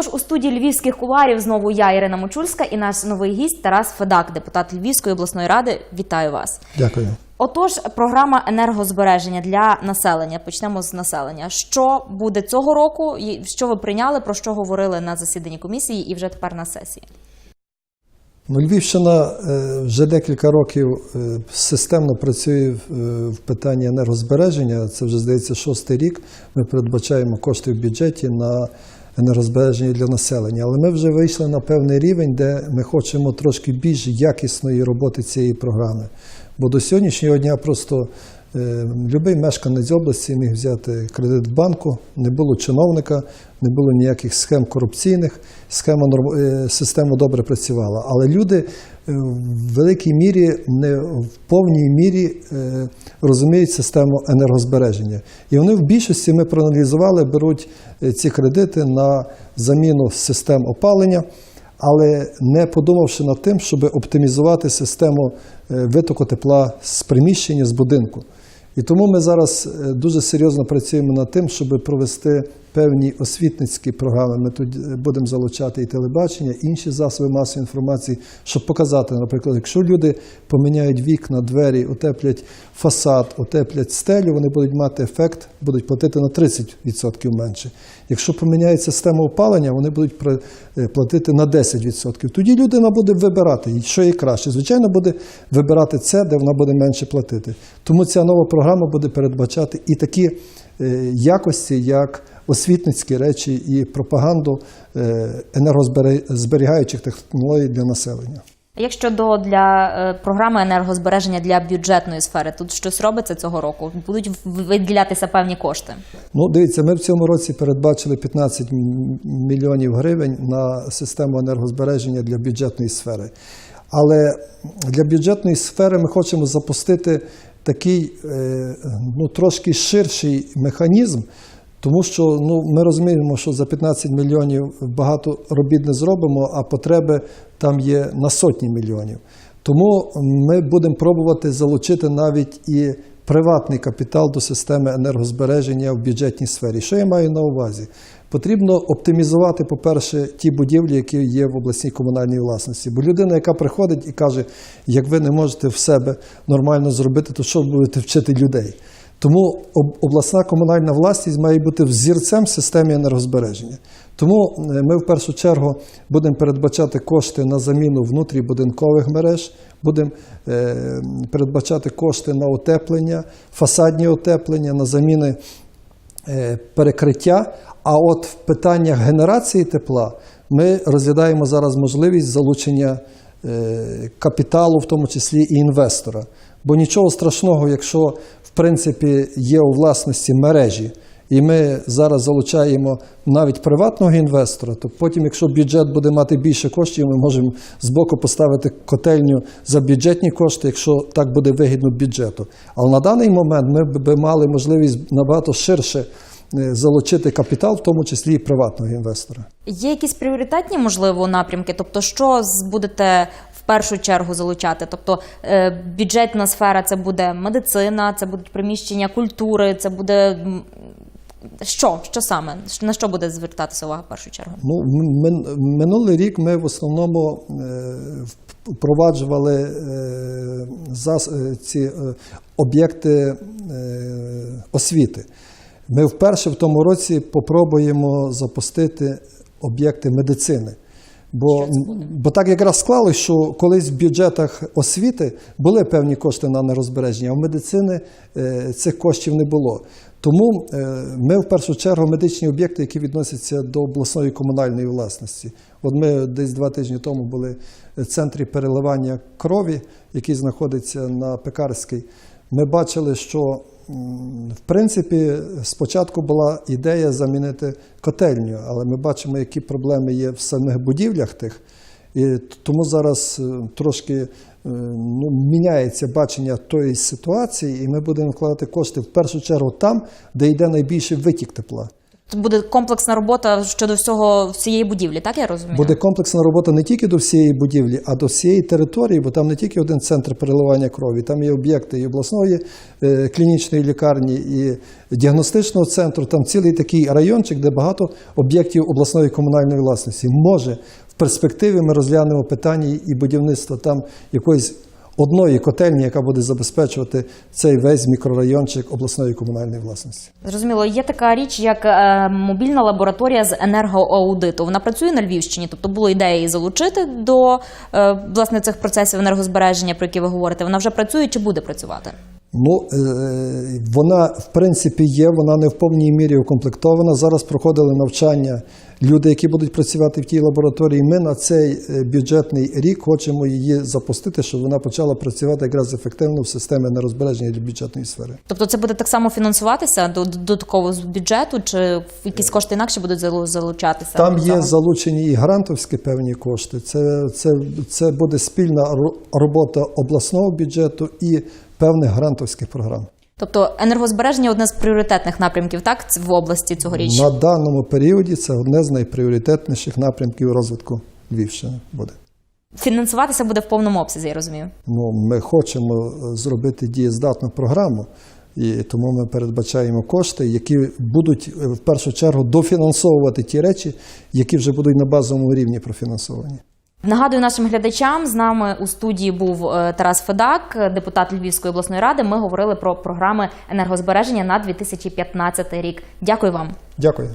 Отож, у студії львівських кулуарів знову я, Ірина Мочульська, і наш новий гість Тарас Федак, депутат Львівської обласної ради. Вітаю вас. Дякую. Отож, програма енергозбереження для населення. Почнемо з населення. Що буде цього року? Що ви прийняли? Про що говорили на засіданні комісії і вже тепер на сесії? Ну, Львівщина е, вже декілька років е, системно працює е, в питанні енергозбереження. Це вже здається шостий рік. Ми передбачаємо кошти в бюджеті на енергозбереження для населення. Але ми вже вийшли на певний рівень, де ми хочемо трошки більш якісної роботи цієї програми. Бо до сьогоднішнього дня просто е, Любий мешканець області міг взяти кредит в банку, не було чиновника, не було ніяких схем корупційних, схема е, система добре працювала. Але люди е, в великій мірі, не в повній мірі е, розуміють систему енергозбереження. І вони в більшості ми проаналізували, беруть ці кредити на заміну систем опалення але не подумавши над тим, щоб оптимізувати систему е, витоку тепла з приміщення, з будинку. І тому ми зараз е, дуже серйозно працюємо над тим, щоб провести певні освітницькі програми. Ми тут е, будемо залучати і телебачення, і інші засоби масової інформації, щоб показати, наприклад, якщо люди поміняють вікна, двері, утеплять фасад, утеплять стелю, вони будуть мати ефект, будуть платити на 30% менше. Якщо поміняють систему опалення, вони будуть е, платити на 10%. Тоді людина буде вибирати, що є краще. Звичайно, буде вибирати це, де вона буде менше платити. Тому ця нова програма буде передбачати і такі е, якості, як освітницькі речі і пропаганду е, енергозберігаючих технологій для населення. Як щодо для е, програми енергозбереження для бюджетної сфери, тут щось робиться цього року? Будуть виділятися певні кошти? Ну, дивіться, ми в цьому році передбачили 15 мільйонів гривень на систему енергозбереження для бюджетної сфери. Але для бюджетної сфери ми хочемо запустити такий е, ну, трошки ширший механізм, тому що ну, ми розуміємо, що за 15 мільйонів багато робіт не зробимо, а потреби там є на сотні мільйонів. Тому ми будемо пробувати залучити навіть і приватний капітал до системи енергозбереження в бюджетній сфері. Що я маю на увазі? Потрібно оптимізувати, по-перше, ті будівлі, які є в обласній комунальній власності. Бо людина, яка приходить і каже, як ви не можете в себе нормально зробити, то що будете вчити людей? Тому обласна комунальна власність має бути взірцем в системі енергозбереження. Тому е, ми в першу чергу будемо передбачати кошти на заміну внутрібудинкових мереж, будемо е, передбачати кошти на утеплення, фасадні утеплення, на заміни е, перекриття. А от в питаннях генерації тепла ми розглядаємо зараз можливість залучення капіталу, в тому числі і інвестора. Бо нічого страшного, якщо в принципі є у власності мережі, і ми зараз залучаємо навіть приватного інвестора, то потім, якщо бюджет буде мати більше коштів, ми можемо збоку поставити котельню за бюджетні кошти, якщо так буде вигідно бюджету. Але на даний момент ми б- мали можливість набагато ширше е, залучити капітал, в тому числі і приватного інвестора. Є якісь пріоритетні, можливо, напрямки? Тобто, що будете в першу чергу залучати? Тобто, е, бюджетна сфера це буде медицина, це будуть приміщення культури, це буде що? Що саме? На що буде звертатися увага в першу чергу? Ну, минулий рік ми в основному е, впроваджували е, ці об'єкти освіти. Ми вперше в тому році попробуємо запустити об'єкти медицини. Бо, бо так якраз склалось, що колись в бюджетах освіти були певні кошти на нерозбереження, а в медицини е, цих коштів не було. Тому е, ми в першу чергу медичні об'єкти, які відносяться до обласної комунальної власності. От ми десь два тижні тому були в центрі переливання крові, який знаходиться на Пекарській. Ми бачили, що в принципі спочатку була ідея замінити котельню, але ми бачимо, які проблеми є в самих будівлях тих. І тому зараз е, трошки е, ну, міняється бачення тої ситуації, і ми будемо вкладати кошти в першу чергу там, де йде найбільший витік тепла. Буде комплексна робота щодо всього всієї будівлі, так я розумію? Буде комплексна робота не тільки до всієї будівлі, а до всієї території, бо там не тільки один центр переливання крові, там є об'єкти і обласної е, клінічної лікарні, і діагностичного центру. Там цілий такий райончик, де багато об'єктів обласної комунальної власності. Може, в перспективі ми розглянемо питання і будівництва там якоїсь одної котельні, яка буде забезпечувати цей весь мікрорайончик обласної комунальної власності. Зрозуміло, є така річ, як е, мобільна лабораторія з енергоаудиту. Вона працює на Львівщині, тобто було ідея її залучити до е, власне цих процесів енергозбереження, про які ви говорите. Вона вже працює чи буде працювати? Ну, е, вона в принципі є, вона не в повній мірі укомплектована. Зараз проходили навчання люди, які будуть працювати в тій лабораторії. Ми на цей е, бюджетний рік хочемо її запустити, щоб вона почала працювати якраз ефективно в системі нерозбереження для бюджетної сфери. Тобто це буде так само фінансуватися до до- додатково з бюджету, чи якісь кошти інакше будуть залу- залучатися? Там є залучені і грантовські певні кошти. Це, це, це буде спільна ро- робота обласного бюджету і певних грантовських програм. Тобто енергозбереження одне з пріоритетних напрямків, так в області цьогоріч. На даному періоді це одне з найпріоритетніших напрямків розвитку Львівщини буде. Фінансуватися буде в повному обсязі, я розумію. Ну, ми хочемо е, зробити дієздатну програму, і тому ми передбачаємо кошти, які будуть е, в першу чергу дофінансовувати ті речі, які вже будуть на базовому рівні профінансовані. Нагадую нашим глядачам, з нами у студії був е, Тарас Федак, депутат Львівської обласної ради. Ми говорили про програми енергозбереження на 2015 рік. Дякую вам. Дякую.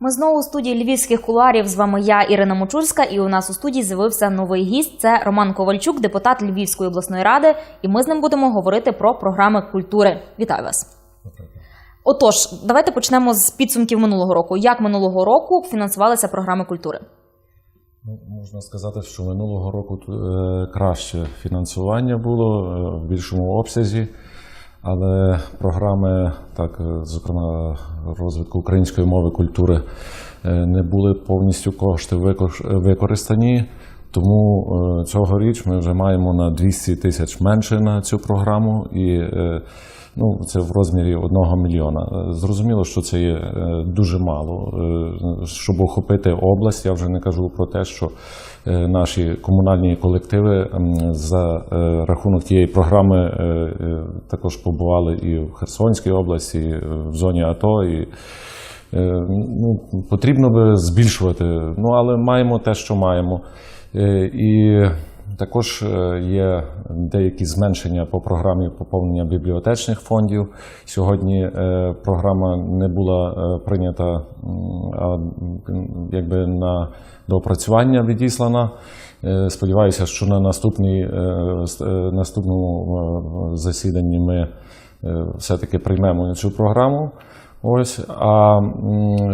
Ми знову у студії львівських куларів. З вами я, Ірина Мочульська, і у нас у студії з'явився новий гість. Це Роман Ковальчук, депутат Львівської обласної ради. І ми з ним будемо говорити про програми культури. Вітаю вас. Отож, давайте почнемо з підсумків минулого року. Як минулого року фінансувалися програми культури? Ну, можна сказати, що минулого року е, краще фінансування було е, в більшому обсязі, але програми, так, е, зокрема, розвитку української мови культури, не були повністю кошти використані. Тому цьогоріч ми вже маємо на 200 тисяч менше на цю програму, і ну, це в розмірі 1 мільйона. Е, Зрозуміло, що це є е, дуже мало, е, щоб охопити область. Я вже не кажу про те, що наші комунальні колективи за рахунок тієї програми також побували і в Херсонській області, і в зоні АТО. І, ну, потрібно би збільшувати, ну але маємо те, що маємо. І також е, є деякі зменшення по програмі поповнення бібліотечних фондів. Сьогодні е, програма не була е, прийнята, а якби на доопрацювання відіслана. Сподіваюся, що на наступній, наступному засіданні ми все-таки приймемо цю програму. Ось, а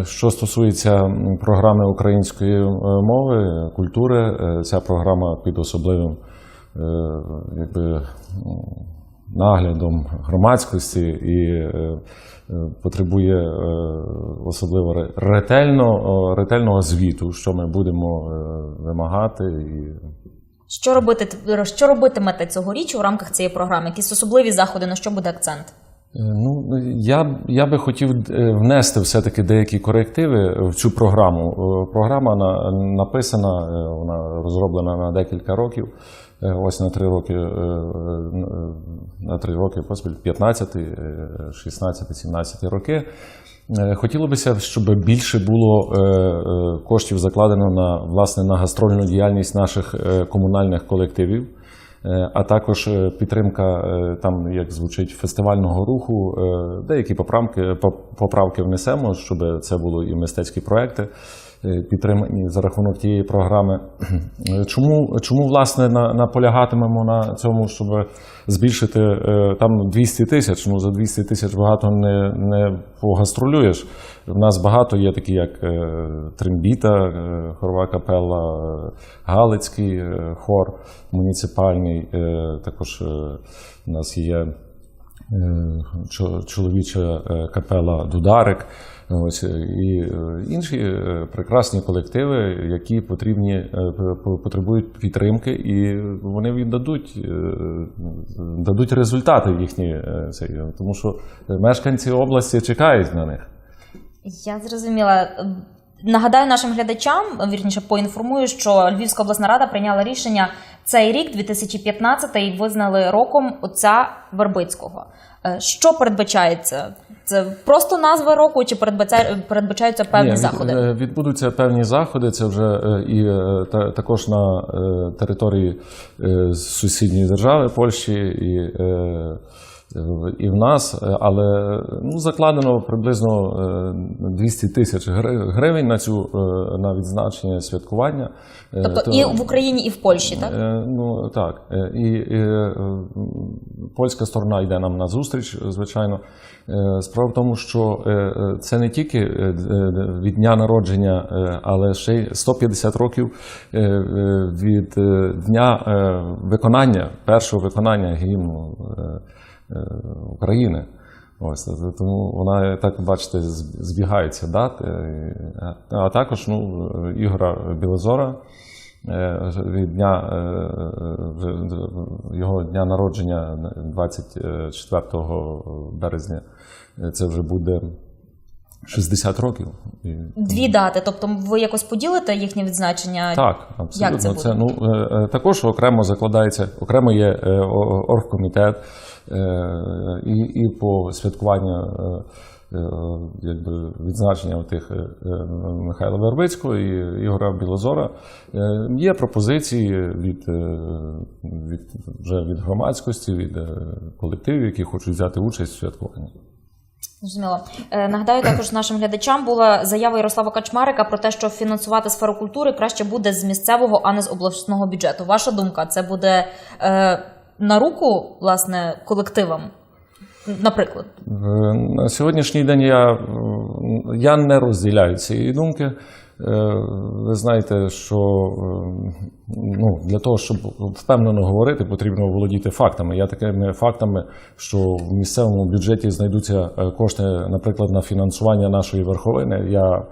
що стосується програми української е, мови, культури, е, ця програма під особливим е, якби, наглядом громадськості і потребує особливо ре- ретельно, ретельного звіту, що ми будемо вимагати. І Що робити що робитимете цьогоріч у рамках цієї програми? Якісь особливі заходи, на що буде акцент? Е, Ну, я, я би хотів е, внести все-таки деякі корективи в цю програму. Е, Програма на, написана, вона розроблена на декілька років. Ось на три роки, на три роки поспіль 15, е, 16, 17 роки. Хотілося б, щоб більше було коштів закладено на власне на гастрольну діяльність наших комунальних колективів. Е, а також е, підтримка е, там, як звучить, фестивального руху. Деякі поправки, по- поправки внесемо, щоб це були і мистецькі проекти, підтримані за рахунок тієї програми. Е, Чому, чому власне наполягатимемо на цьому, щоб збільшити е, там 200 тисяч? Ну за 200 тисяч багато не, не погастролюєш. У нас багато є такі, як е, Трембіта, е, хорова капела, е, Галицький е, хор муніципальний. е, Також е, у нас є чоловіча е, капела Дударик. Ось е, і е, інші е, прекрасні колективи, які потрібні потребують підтримки, і вони віддадуть дадуть результати їхні цей, тому що мешканці області чекають на них. Я зрозуміла. Нагадаю нашим глядачам, вірніше поінформую, що Львівська обласна рада прийняла рішення цей рік, 2015, визнали роком отця Вербицького. Е, Що передбачається? Це просто назва року, чи передбачаються певні Ні, від- заходи? е, Відбудуться певні заходи. Це вже е, і та, також на території сусідньої держави Польщі і, і в нас, Е, але ну, закладено приблизно е, 200 тисяч гривень на цю е, на відзначення святкування. Е, Тобто то- і в Україні, і в Польщі, так? Е, Ну так. Е, І, і е, польська сторона йде нам на зустріч, звичайно. Е, Справа в тому, що е, е, це не тільки е, е, від дня народження, е, але ще й 150 років е, е, від е, дня е, виконання, першого виконання гімну е, е, України. Ось е, тому вона, так бачите, з- збігаються дати. Е, А також ну, е, Ігора Білозора е, від дня е, е, його дня народження 24 березня. Е, Це вже буде 60 років. Дві дати. Тобто ви якось поділите їхнє відзначення? так, абсолютно. Як це буде? це ну е, е, також окремо закладається, окремо є е, оргкомітет е, і, і по святкуванню е, е, якби відзначення тих е, е, Михайла Вербицького і Ігора Білозора. Е, Є пропозиції від, е, від вже від громадськості, від е, колективів, які хочуть взяти участь у святкуванні. Зрозуміло. Е, Нагадаю також нашим глядачам була заява Ярослава Качмарика про те, що фінансувати сферу культури краще буде з місцевого, а не з обласного бюджету. Ваша думка, це буде е, на руку власне колективам? Наприклад, Е, На сьогоднішній день я, я не розділяю цієї думки. Е, Ви знаєте, що е, ну, для того, щоб впевнено говорити, потрібно володіти фактами. Я такими фактами, що в місцевому бюджеті знайдуться е, кошти, наприклад, на фінансування нашої верховини. Я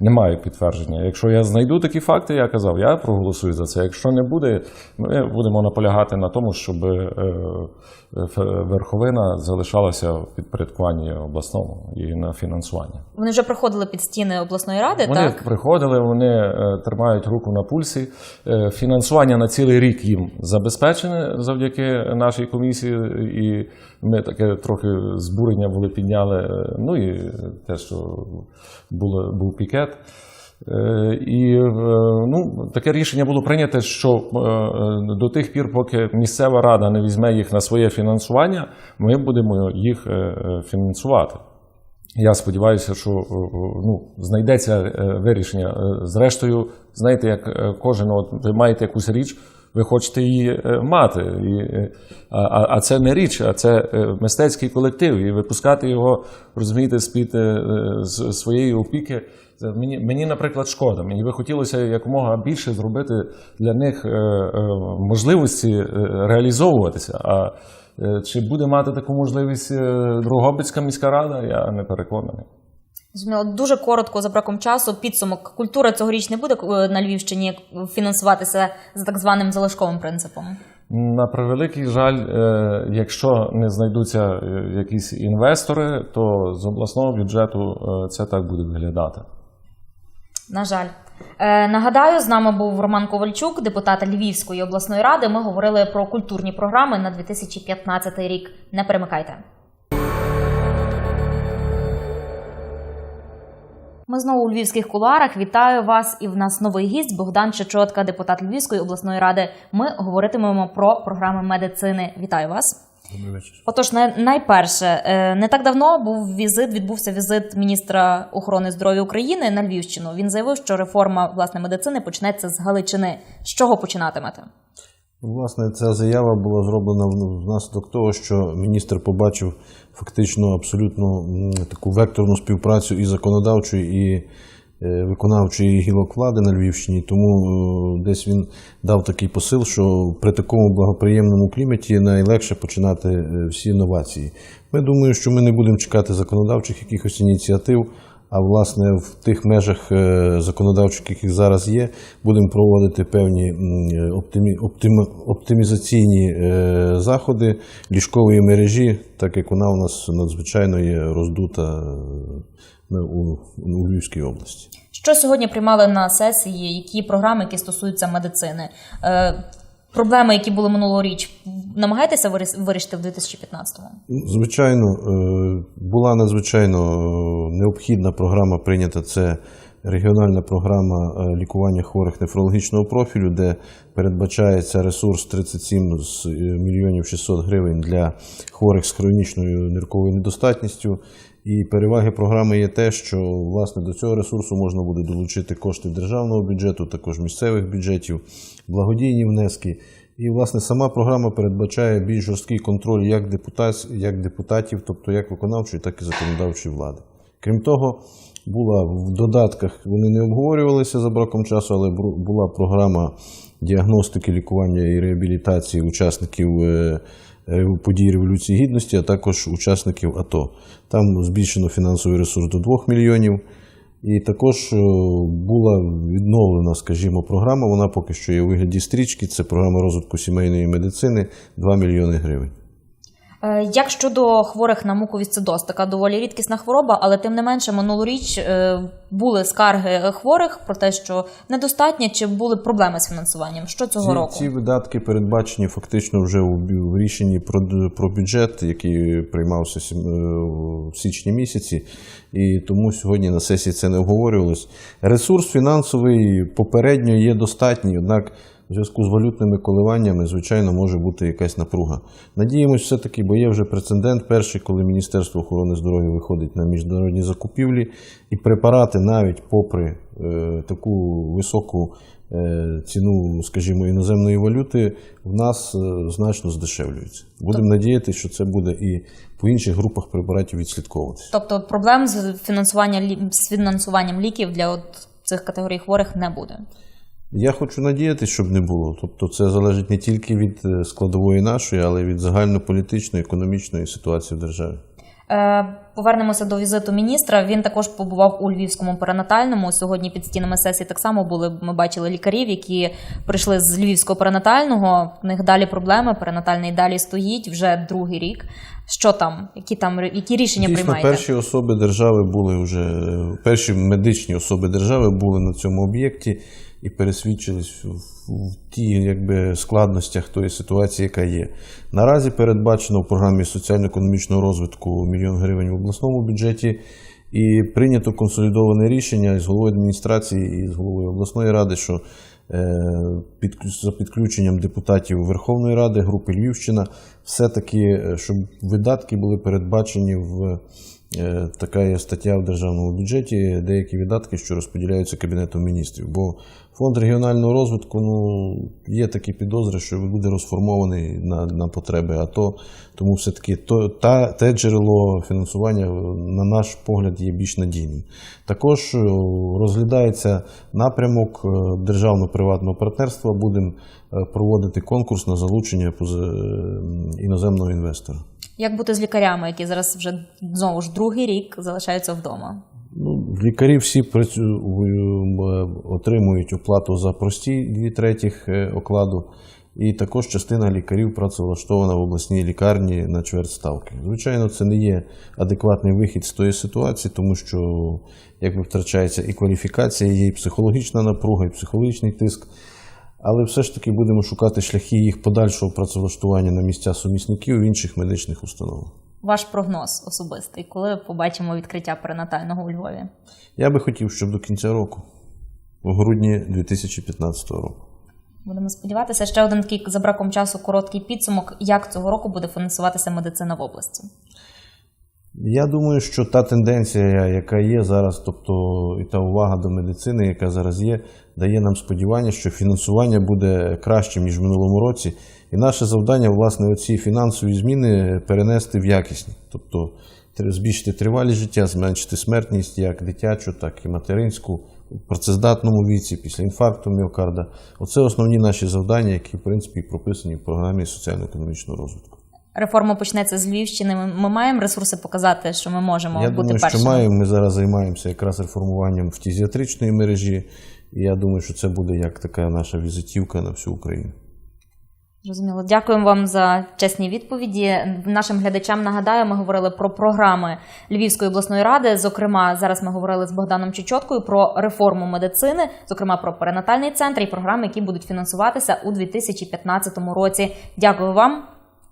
не маю підтвердження. Якщо я знайду такі факти, я казав, я проголосую за це. Якщо не буде, ми будемо наполягати на тому, щоб е, верховина залишалася в підпорядкуванні обласному і на фінансування. вони вже приходили під стіни обласної ради, Вони так? приходили, вони е, тримають руку на пульсі. Е, Фінансування на цілий рік їм забезпечене завдяки нашій комісії, і ми таке трохи збурення були підняли. е, Ну і те, що було, був пікет. Е, І е, ну, таке рішення було прийнято, що е, до тих пір, поки місцева рада не візьме їх на своє фінансування, ми будемо їх фінансувати. Я сподіваюся, що ну, знайдеться вирішення. Зрештою, знаєте, як кожен, от ви маєте якусь річ, ви хочете її мати. І, а, а- це не річ, а це мистецький колектив. І випускати його, розумієте, з своєї опіки. Це Мені, мені, наприклад, шкода. Мені би хотілося якомога більше зробити для них е, е, можливості е, реалізовуватися. А е, чи буде мати таку можливість Дрогобицька міська рада, я не переконаний. Дуже коротко за браком часу. Підсумок культура цьогоріч не буде на Львівщині фінансуватися за так званим залишковим принципом. На превеликий жаль, якщо не знайдуться якісь інвестори, то з обласного бюджету це так буде виглядати. На жаль. Е, нагадаю, з нами був Роман Ковальчук, депутат Львівської обласної ради. Ми говорили про культурні програми на 2015 рік. Не перемикайте. Ми знову у львівських кулуарах. Вітаю вас! І в нас новий гість Богдан Чечотка, депутат Львівської обласної ради. Ми говоритимемо про програми медицини. Вітаю вас! Добрий вечір. Отож, най- найперше, е, не так давно був візит, відбувся візит міністра охорони здоров'я України на Львівщину. Він заявив, що реформа власне медицини почнеться з Галичини. З чого починатимете? Власне, ця заява була зроблена внаслідок того, що міністр побачив фактично абсолютно таку векторну співпрацю і законодавчу, і виконавчої гілок влади на Львівщині. Тому е, десь він дав такий посил, що при такому благоприємному кліматі найлегше починати е, всі інновації. Ми думаю, що ми не будемо чекати законодавчих якихось ініціатив. А власне в тих межах е, законодавчих, яких зараз є, будемо проводити певні оптимі, оптими, оптимізаційні е, заходи ліжкової мережі, так як вона у нас надзвичайно є роздута е, у, у Львівській області. Що сьогодні приймали на сесії? Які програми, які стосуються медицини? Е, проблеми, які були минулоріч, намагаєтеся вирішити в 2015-му? Звичайно, е, була надзвичайно е, необхідна програма прийнята. Це регіональна програма е, лікування хворих нефрологічного профілю, де передбачається ресурс 37 е, мільйонів 600 гривень для хворих з хронічною нирковою недостатністю. І переваги програми є те, що власне до цього ресурсу можна буде долучити кошти державного бюджету, також місцевих бюджетів, благодійні внески. І, власне, сама програма передбачає більш жорсткий контроль як, депутат, як депутатів, тобто як виконавчої, так і законодавчої влади. Крім того, була в додатках, вони не обговорювалися за браком часу, але була програма діагностики, лікування і реабілітації учасників е, подій Революції Гідності, а також учасників АТО. Там збільшено фінансовий ресурс до 2 мільйонів. І також е, була відновлена, скажімо, програма. Вона поки що є у вигляді стрічки. Це програма розвитку сімейної медицини 2 мільйони гривень. Е, Як щодо хворих на муковісцидоз, така доволі рідкісна хвороба, але тим не менше минулоріч е, були скарги хворих про те, що недостатньо чи були проблеми з фінансуванням. Що цього ці, року? ці видатки передбачені фактично вже у, рішенні про, про бюджет, який приймався е, в січні місяці, і тому сьогодні на сесії це не обговорювалось. Ресурс фінансовий попередньо є достатній, однак в зв'язку з валютними коливаннями, звичайно, може бути якась напруга. Надіємось, все-таки, бо є вже прецедент перший, коли Міністерство охорони здоров'я виходить на міжнародні закупівлі, і препарати навіть попри е, таку високу е, ціну, скажімо, іноземної валюти, в нас е, значно здешевлюються. Будемо надіятися, що це буде і по інших групах препаратів відслідковуватися. Тобто проблем з фінансування лі- з фінансуванням ліків для от цих категорій хворих не буде. Я хочу надіятися, щоб не було. Тобто, це залежить не тільки від е, складової нашої, але й від загальнополітичної, економічної ситуації в державі. Е, Повернемося до візиту міністра. Він також побував у львівському перинатальному. Сьогодні під стінами сесії так само були. Ми бачили лікарів, які прийшли з львівського перинатального. В них далі проблеми. Перинатальний далі стоїть вже другий рік. Що там? Які там які рішення Дійсно, приймаєте? перші особи держави були вже е, перші медичні особи держави були на цьому об'єкті і пересвідчились в, тій якби, складностях тої ситуації, яка є. Наразі передбачено в програмі соціально-економічного розвитку мільйон гривень в обласному бюджеті. І прийнято консолідоване рішення з головою адміністрації і з головою обласної ради, що е, під, за підключенням депутатів Верховної Ради, групи Львівщина, все-таки, е, щоб видатки були передбачені в така є стаття в державному бюджеті, деякі видатки, що розподіляються Кабінетом міністрів. Бо фонд регіонального розвитку ну, є такі підозри, що буде розформований на, на потреби АТО. Тому все-таки то, та, те джерело фінансування, на наш погляд, є більш надійним. Також е, розглядається напрямок е, державно-приватного партнерства. Будемо е, проводити конкурс на залучення е, іноземного інвестора. Як бути з лікарями, які зараз вже знову ж другий рік залишаються вдома? Ну, лікарі всі працю- е, отримують оплату за прості дві третіх е, окладу. І також частина лікарів працевлаштована в обласній лікарні на чверть ставки. Звичайно, це не є адекватний вихід з тої ситуації, тому що якби втрачається і кваліфікація, і психологічна напруга, і психологічний тиск. Але все ж таки будемо шукати шляхи їх подальшого працевлаштування на місця сумісників в інших медичних установах. Ваш прогноз особистий, коли побачимо відкриття перинатального у Львові? Я би хотів, щоб до кінця року, у грудні 2015 року. Будемо сподіватися. Ще один такий за браком часу короткий підсумок. Як цього року буде фінансуватися медицина в області? Я думаю, що та тенденція, яка є зараз, тобто і та увага до медицини, яка зараз є, дає нам сподівання, що фінансування буде кращим, ніж в минулому році. І наше завдання, власне, оці фінансові зміни перенести в якісні. Тобто збільшити тривалість життя, зменшити смертність як дитячу, так і материнську в працездатному віці після інфаркту міокарда. Оце основні наші завдання, які в принципі прописані в програмі соціально-економічного розвитку. Реформа почнеться з Львівщини. Ми, маємо ресурси показати, що ми можемо Я бути думаю, першими. що маємо. Ми зараз займаємося якраз реформуванням фтізіатричної мережі. І я думаю, що це буде як така наша візитівка на всю Україну. Зрозуміло. Дякуємо вам за чесні відповіді. Нашим глядачам нагадаю, ми говорили про програми Львівської обласної ради. Зокрема, зараз ми говорили з Богданом Чечоткою про реформу медицини, зокрема про перинатальний центр і програми, які будуть фінансуватися у 2015 році. Дякую вам.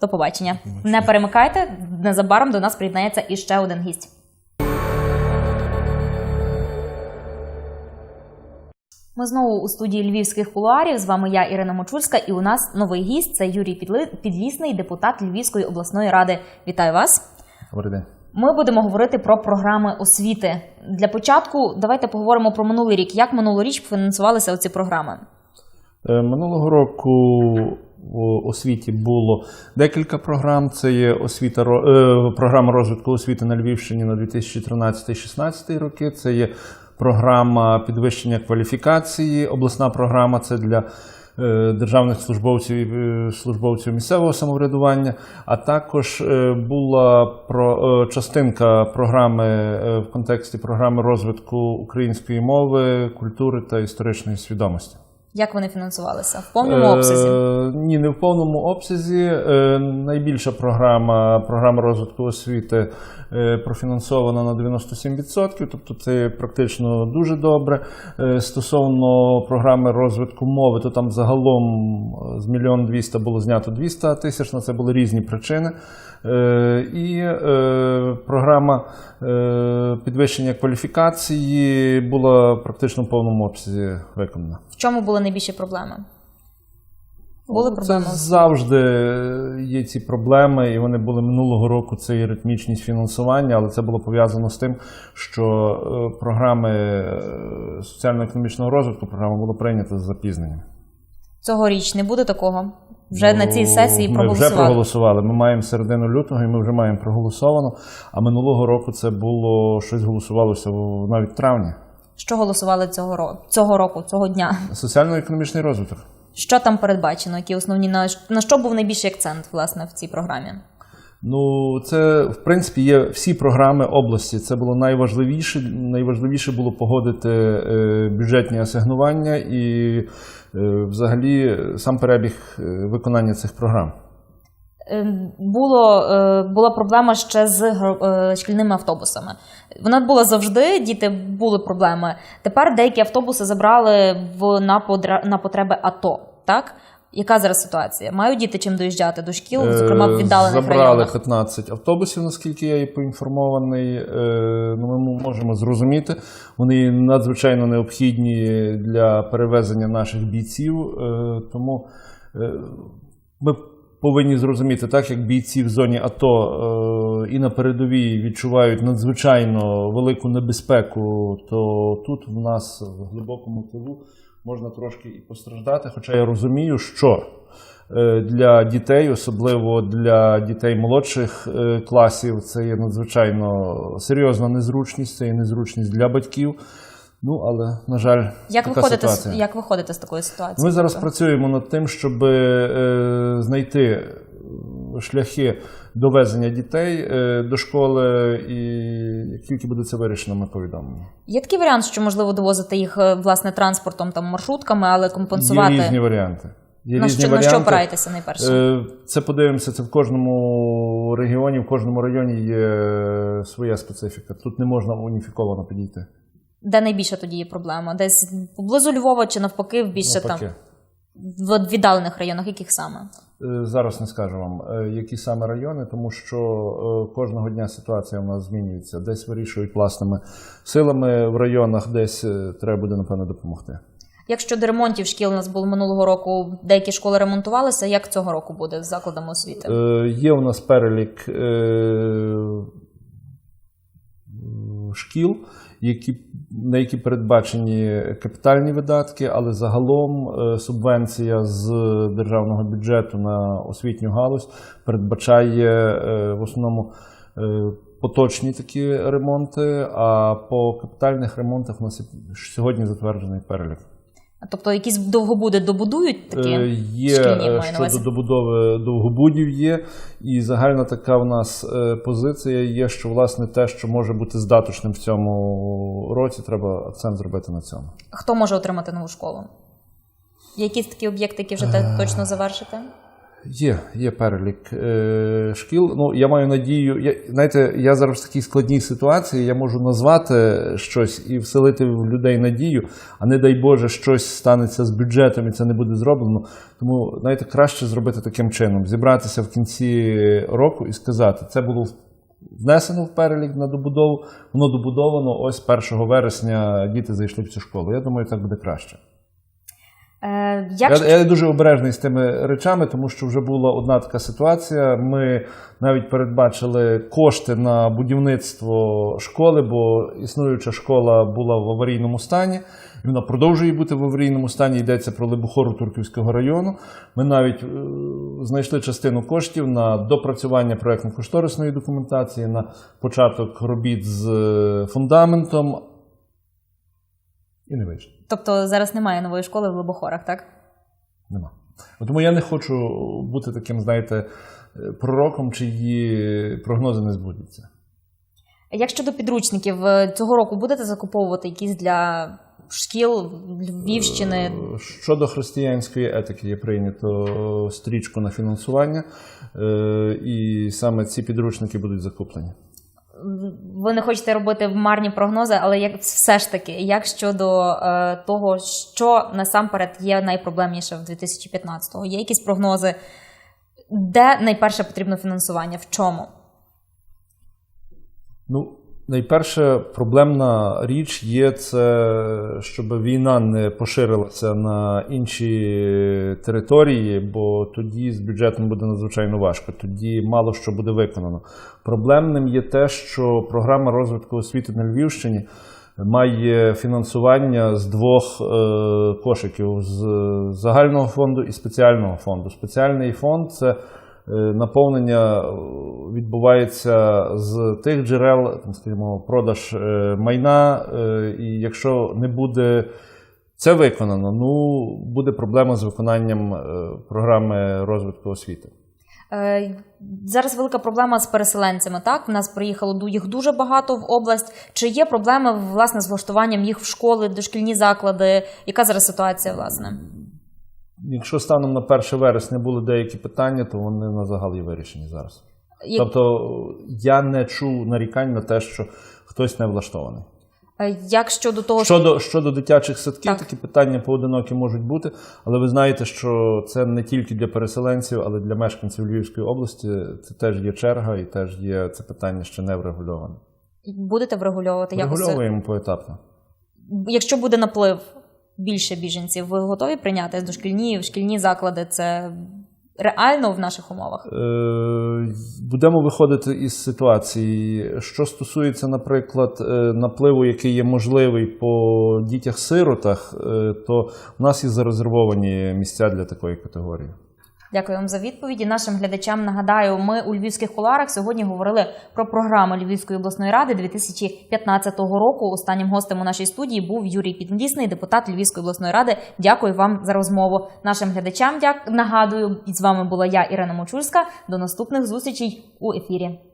До побачення. Не перемикайте. Незабаром до нас приєднається іще один гість. Ми знову у студії львівських кулуарів. З вами я, Ірина Мочульська, і у нас новий гість це Юрій Підлісний, депутат Львівської обласної ради. Вітаю вас. Добрий день. Ми будемо говорити про програми освіти. Для початку давайте поговоримо про минулий рік. Як минулоріч фінансувалися оці програми? Е, Минулого року в освіті було декілька програм. Це є освіта е, програма розвитку освіти на Львівщині на 2013-2016 роки. Це є програма підвищення кваліфікації. Обласна програма це для е, державних службовців і е, службовців місцевого самоврядування. А також е, була про частинка програми в контексті програми розвитку української мови, культури та історичної свідомості. Як вони фінансувалися? В повному обсязі? Е, Ні, не в повному обсязі. Е, Найбільша програма, програма розвитку освіти е, профінансована на 97%, тобто це практично дуже добре. Е, Стосовно програми розвитку мови, то там загалом з мільйон двіста було знято 200 тисяч, на це були різні причини. Е, І е, програма е, підвищення кваліфікації була практично в повному обсязі виконана. В чому були найбільші проблеми? Були Це проблеми? завжди є ці проблеми, і вони були минулого року. Це і ритмічність фінансування, але це було пов'язано з тим, що програми соціально-економічного розвитку програма була прийнята з запізненням. Цьогоріч не буде такого? Вже на цій Ну, сесії ми проголосували. вже проголосували. Ми маємо середину лютого, і ми вже маємо проголосовано. А минулого року це було щось голосувалося навіть в травні. Що голосували цього року, цього року, цього дня? Соціально-економічний розвиток. Що там передбачено? Які основні на що був найбільший акцент власне в цій програмі? Ну, це в принципі є всі програми області. Це було найважливіше. Найважливіше було погодити е, бюджетні асигнування і е, взагалі сам перебіг е, виконання цих програм. Е, Було, була проблема ще з шкільними автобусами. Вона була завжди, діти були проблеми. Тепер деякі автобуси забрали в, на потреби АТО. Так? Яка зараз ситуація? Мають діти чим доїжджати до шкіл, зокрема в Е, віддалених Забрали районах? 15 автобусів, наскільки я є поінформований. Е, Ну, ми можемо зрозуміти. Вони надзвичайно необхідні для перевезення наших бійців. Е, Тому е, ми повинні зрозуміти, так як бійці в зоні АТО е, і на передовій відчувають надзвичайно велику небезпеку, то тут в нас в глибокому тилу можна трошки і постраждати. Хоча я розумію, що е, для дітей, особливо для дітей молодших е, класів, це є надзвичайно серйозна незручність, це є незручність для батьків. Ну, але, на жаль, Як така виходити, з- ситуація. як виходити з такої ситуації? Ми зараз Тобто? працюємо над тим, щоб е, знайти е, шляхи довезення дітей е, до школи, і як тільки буде це вирішено, ми повідомимо. Є такий варіант, що можливо довозити їх е, власне транспортом, там маршрутками, але компенсувати. Є різні варіанти. Є на, різні що, на що опираєтеся найперше? Е, Це подивимося, це в кожному регіоні, в кожному районі є своя специфіка. Тут не можна уніфіковано підійти. Де найбільша тоді є проблема? Десь поблизу Львова чи навпаки в більше Навпаки. там в віддалених районах, яких саме? Е, Зараз не скажу вам, е, які саме райони, тому що е, кожного дня ситуація у нас змінюється. Десь вирішують власними силами в районах, десь треба буде, напевно, допомогти. Як щодо ремонтів шкіл, у нас було минулого року, деякі школи ремонтувалися. Як цього року буде з закладами освіти? Е, Є у нас перелік е, шкіл, які, на які передбачені капітальні видатки, але загалом е, субвенція з державного бюджету на освітню галузь передбачає е, в основному е, поточні такі ремонти, а по капітальних ремонтах у нас сьогодні затверджений перелік. Тобто якісь довгобуди добудують такі Е, Є шкільні, е, щодо добудови довгобудів є, і загальна така в нас е, позиція є, що власне те, що може бути здаточним в цьому році, треба акцент зробити на цьому. Хто може отримати нову школу? Якісь такі об'єкти, які вже Е. точно завершити? Є, є перелік е, шкіл. Ну, я маю надію. Я, знаєте, я зараз в такій складній ситуації, я можу назвати щось і вселити в людей надію, а не дай Боже, щось станеться з бюджетом і це не буде зроблено. Тому, знаєте, краще зробити таким чином: зібратися в кінці року і сказати, це було внесено в перелік на добудову, воно добудовано. Ось 1 вересня діти зайшли в цю школу. Я думаю, так буде краще. Е, як Я, я дуже обережний з тими речами, тому що вже була одна така ситуація. Ми навіть передбачили кошти на будівництво школи, бо існуюча школа була в аварійному стані, і вона продовжує бути в аварійному стані. Йдеться про Либухору Турківського району. Ми навіть е, знайшли частину коштів на допрацювання проєктно-кошторисної документації, на початок робіт з е, фундаментом. І не вийшло. Тобто зараз немає нової школи в Лобохорах, так? Нема. Тому я не хочу бути таким, знаєте, е, пророком, чиї прогнози не збудуться. Як щодо підручників, е, цього року будете закуповувати якісь для шкіл Львівщини? Е, Щодо християнської етики є прийнято стрічку на фінансування, і саме ці підручники будуть закуплені. Ви не хочете робити марні прогнози, але як все ж таки, як щодо е, того, що насамперед є найпроблемніше в 2015-го? Є якісь прогнози, де найперше потрібно фінансування? В чому? Ну, найперше проблемна річ є це, щоб війна не поширилася на інші території, бо тоді з бюджетом буде надзвичайно важко. Тоді мало що буде виконано. Проблемним є те, що програма розвитку освіти на Львівщині має фінансування з двох е, кошиків: з загального фонду і спеціального фонду. Спеціальний фонд це наповнення е, відбувається з тих джерел, там, скажімо, продаж е, майна, е, і якщо не буде це виконано, ну буде проблема з виконанням е, програми розвитку освіти. Е, Зараз велика проблема з переселенцями. Так, в нас приїхало їх дуже багато в область. Чи є проблеми власне з влаштуванням їх в школи, дошкільні заклади? Яка зараз ситуація, власне? Якщо станом на 1 вересня були деякі питання, то вони на загал є вирішені зараз. Як- Тобто я не чув нарікань на те, що хтось не влаштований. Е, Як щодо того, що Щодо, щодо дитячих садків, Так. такі питання поодинокі можуть бути, але ви знаєте, що це не тільки для переселенців, але для мешканців Львівської області це теж є черга і теж є це питання ще не врегульоване. будете врегульовувати якось? Врегульовуємо поетапно. Якщо буде наплив більше біженців, ви готові прийняти дошкільні шкільні заклади? Це реально в наших умовах? Е, Будемо виходити із ситуації. Що стосується, наприклад, е, напливу, який є можливий по дітях-сиротах, е, то в нас є зарезервовані місця для такої категорії. Дякую вам за відповіді. Нашим глядачам нагадаю, ми у львівських куларах сьогодні говорили про програму Львівської обласної ради 2015 року. Останнім гостем у нашій студії був Юрій Підлісний, депутат Львівської обласної ради. Дякую вам за розмову. Нашим глядачам дяк... нагадую, з вами була я, Ірина Мочульська. До наступних зустрічей у ефірі.